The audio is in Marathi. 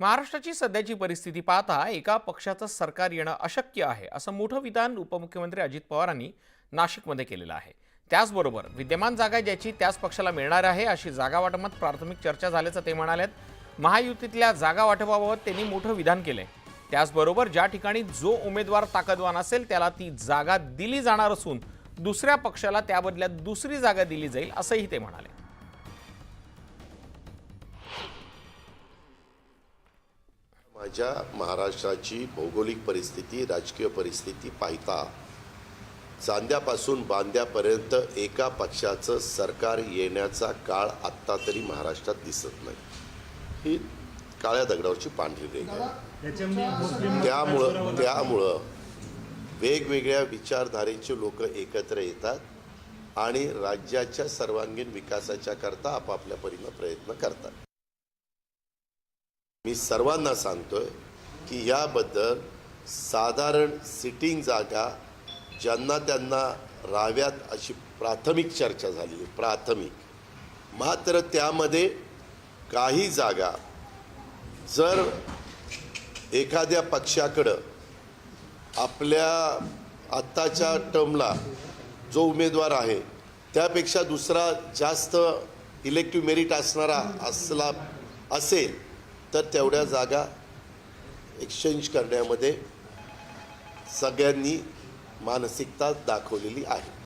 महाराष्ट्राची सध्याची परिस्थिती पाहता एका पक्षाचं सरकार येणं अशक्य आहे असं मोठं विधान उपमुख्यमंत्री अजित पवारांनी नाशिकमध्ये केलेलं आहे. त्याचबरोबर विद्यमान जागा ज्याची त्याच पक्षाला मिळणार आहे अशी जागा वाटपात प्राथमिक चर्चा झाल्याचं ते म्हणालेत. महायुतीतल्या जागा वाटपाबाबत त्यांनी मोठं विधान केलंय. त्याचबरोबर ज्या ठिकाणी जो उमेदवार ताकदवान असेल त्याला ती जागा दिली जाणार असून दुसऱ्या पक्षाला त्या बदल्यात दुसरी जागा दिली जाईल असंही ते म्हणाले. माझ्या महाराष्ट्राची भौगोलिक परिस्थिती राजकीय परिस्थिती पाहता चांद्यापासून बांद्यापर्यंत एका पक्षाचं सरकार येण्याचा काळ आत्ता तरी महाराष्ट्रात दिसत नाही. ही काळ्या दगडावरची पांढरी रेख आहे. त्यामुळं त्यामुळं वेगवेगळ्या विचारधारेचे लोक एकत्र येतात आणि राज्याच्या सर्वांगीण विकासाच्या करता आपापल्या परीनं प्रयत्न करतात. मी सर्वांना सांगतोय की याबद्दल साधारण सिटिंग जागा ज्यांना त्यांना राहाव्यात अशी प्राथमिक चर्चा झाली प्राथमिक. मात्र त्यामध्ये काही जागा जर एखाद्या पक्षाकडं आपल्या आत्ताच्या टर्मला जो उमेदवार आहे त्यापेक्षा दुसरा जास्त इलेक्टिव्ह मेरिट असणारा असला असेल तर तेवढ्या जागा एक्सचेंज करण्यामध्ये सगळ्यांनी मानसिकता दाखवलेली आहे.